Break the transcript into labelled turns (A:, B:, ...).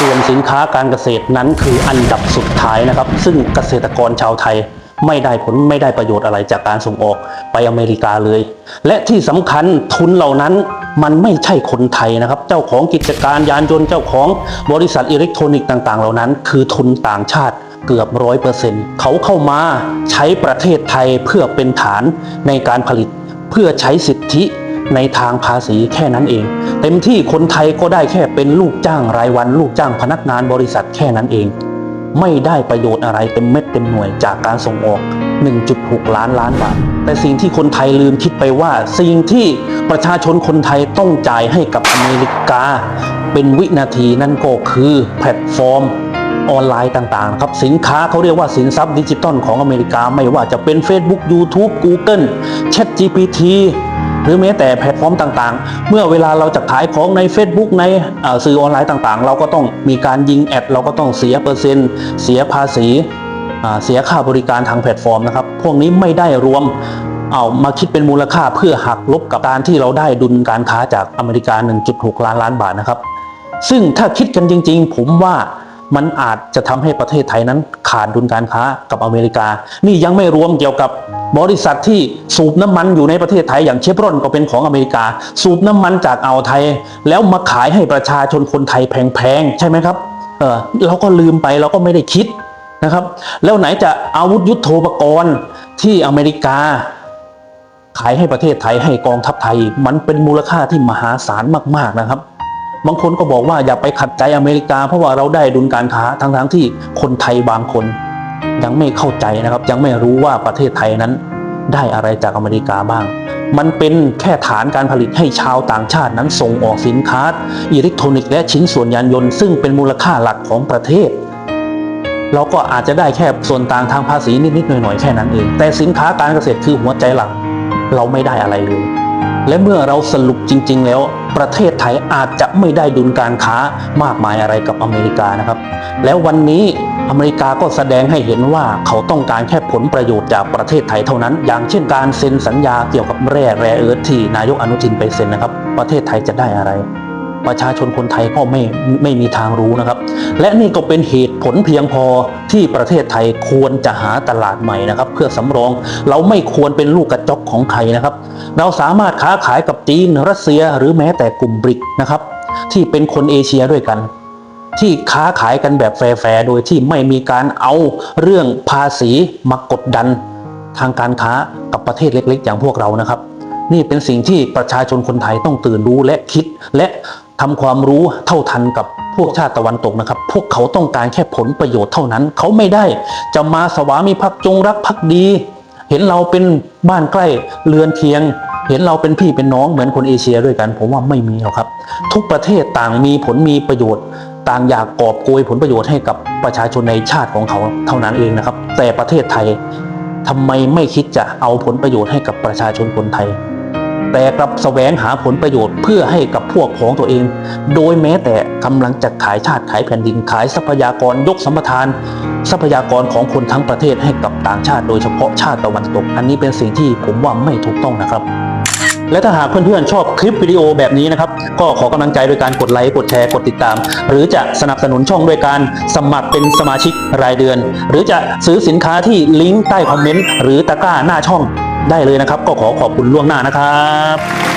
A: ส่วนสินค้าการเกษตรนั้นคืออันดับสุดท้ายนะครับ ซึ่งเกษตรกรชาวไทยไม่ได้ผลไม่ได้ประโยชน์อะไรจากการส่งออกไปอเมริกาเลย และที่สำคัญทุนเหล่านั้นมันไม่ใช่คนไทยนะครับ เจ้าของกิจการยานยนต์เจ้าของบริษัทอิเล็กทรอนิกส์ต่าง ๆ เหล่านั้น คือทุนต่างชาติเกือบร้อยเปอร์เซ็นต์เขาเข้ามาใช้ประเทศไทยเพื่อเป็นฐานในการผลิต เพื่อใช้สิทธิ ในทางภาษีแค่นั้นเอง เต็มที่คนไทยก็ได้แค่เป็นลูกจ้างรายวัน ลูกจ้างพนักงานบริษัทแค่นั้นเอง ไม่ได้ประโยชน์อะไรเต็มเม็ดเต็มหน่วยจากการส่งออก 1.6 ล้านล้านบาท แต่สิ่งที่คนไทยลืมคิดไปว่า สิ่งที่ประชาชนคนไทยต้องจ่ายให้กับอเมริกา เป็นวินาทีนั่นก็คือแพลตฟอร์มออนไลน์ต่างๆครับสินค้าเขาเรียกว่าสินทรัพย์ดิจิตอลของอเมริกา ไม่ว่าจะเป็น Facebook YouTube Google ChatGPT หรือแม้แต่แพลตฟอร์มต่างๆ เมื่อเวลาเราจะขายของใน Facebook ในสื่อออนไลน์ต่างๆ เราก็ต้องมีการยิงแอด เราก็ต้องเสียเปอร์เซ็นต์ เสียภาษี เสียค่าบริการทางแพลตฟอร์มนะครับ พวกนี้ไม่ได้รวมเอามาคิดเป็นมูลค่าเพื่อหักลบกับการที่เราได้ดุลการค้าจากอเมริกา 1.6 ล้านล้านบาทนะครับ ซึ่งถ้าคิดกันจริง ๆ ผมว่ามันอาจจะทำให้ประเทศไทยนั้นขาดดุลการค้ากับอเมริกา นี่ยังไม่รวมเกี่ยวกับ บริษัทที่สูบน้ำมันอยู่ในประเทศไทยอย่างเชฟรอนก็เป็นของอเมริกา สูบน้ำมันจากอ่าวไทย แล้วมาขายให้ประชาชนคนไทยแพงๆ ใช่ไหมครับเออเราก็ลืมไปเราก็ไม่ได้คิดนะครับ แล้วไหนจะอาวุธยุโทโธปกรณ์ที่อเมริกา ขายให้ประเทศไทยให้กองทัพไทย มันเป็นมูลค่าที่มหาศาลมากๆนะครับบางคนก็บอกว่าอย่าไปขัดใจอเมริกาเพราะว่าเราได้ดุลการค้าทั้งๆที่คนไทยบางคน ยังไม่เข้าใจนะครับ ยังไม่รู้ว่าประเทศไทยนั้นได้อะไรจากอเมริกาบ้าง มันเป็นแค่ฐานการผลิตให้ชาวต่างชาตินั้นส่งออกสินค้า อิเล็กทรอนิกส์และชิ้นส่วนยานยนต์ซึ่งเป็นมูลค่าหลักของประเทศ เราก็อาจจะได้แค่ส่วนต่างทางภาษีนิดๆหน่อยๆแค่นั้นเอง แต่สินค้าการเกษตรคือหัวใจหลัก เราไม่ได้อะไรเลย และเมื่อเราสรุปจริง ๆ แล้วประเทศไทยอาจจะไม่ได้ดุลการค้ามากมายอะไรกับอเมริกานะครับ แล้ววันนี้ อเมริกาก็แสดงให้เห็นว่าเขาต้องการแค่ผลประโยชน์จากประเทศไทยเท่านั้น อย่างเช่นการเซ็นสัญญาเกี่ยวกับแร่แร่เอิร์ธที่นายกอนุทินไปเซ็นนะครับ ประเทศไทยจะได้อะไร ประชาชนคนไทยก็ไม่ไม่มีทางรู้นะครับ และนี่ก็เป็นเหตุผลเพียงพอที่ประเทศไทยควรจะหาตลาดใหม่นะครับ เพื่อสำรองเราไม่ควรเป็นลูกกระจกของใครนะครับ เราสามารถค้าขายกับจีนรัสเซียหรือแม้แต่กลุ่มบริกนะครับที่เป็นคนเอเชียด้วยกัน ที่ค้าขายกันแบบแฟร์ๆโดยที่ไม่มีการเอาเรื่องภาษีมากดดัน ทางการค้ากับประเทศเล็ก ๆ อย่างพวกเรานะครับ นี่เป็นสิ่งที่ประชาชนคนไทยต้องตื่นรู้และคิด และทำความรู้เท่าทันกับพวกชาติตะวันตกนะครับ พวกเขาต้องการแค่ผลประโยชน์เท่านั้น เขาไม่ได้จะมาสวามีภักดิ์จงรักภักดี เห็นเราเป็นบ้านใกล้เรือนเคียง เห็นเราเป็นพี่เป็นน้องเหมือนคนเอเชียด้วยกัน ผมว่าไม่มีหรอกครับ ทุกประเทศต่างมีผลมีประโยชน์ ต่างอยากกอบโกยผลประโยชน์ให้กับประชาชนในชาติของเขาเท่านั้นเองนะครับ แต่ประเทศไทยทำไมไม่คิดจะเอาผลประโยชน์ให้กับประชาชนคนไทย แต่กลับแสวงหาผลประโยชน์เพื่อให้กับพวกของตัวเอง โดยแม้แต่กำลังจะขายชาติขายแผ่นดินขายทรัพยากรยกสัมปทาน ทรัพยากรของคนทั้งประเทศให้กับต่างชาติ โดยเฉพาะชาติตะวันตก อันนี้เป็นสิ่งที่ผมว่าไม่ถูกต้องนะครับ และถ้าหากเพื่อนๆชอบคลิปวิดีโอแบบนี้นะครับ ก็ขอกำลังใจโดยการกดไลค์กดแชร์กดติดตาม หรือจะสนับสนุนช่องด้วยการสมัครเป็นสมาชิกรายเดือน หรือจะซื้อสินค้าที่ลิงก์ใต้คอมเมนต์หรือตะกร้าหน้าช่องได้เลยนะครับ ก็ขอขอบคุณล่วงหน้านะครับ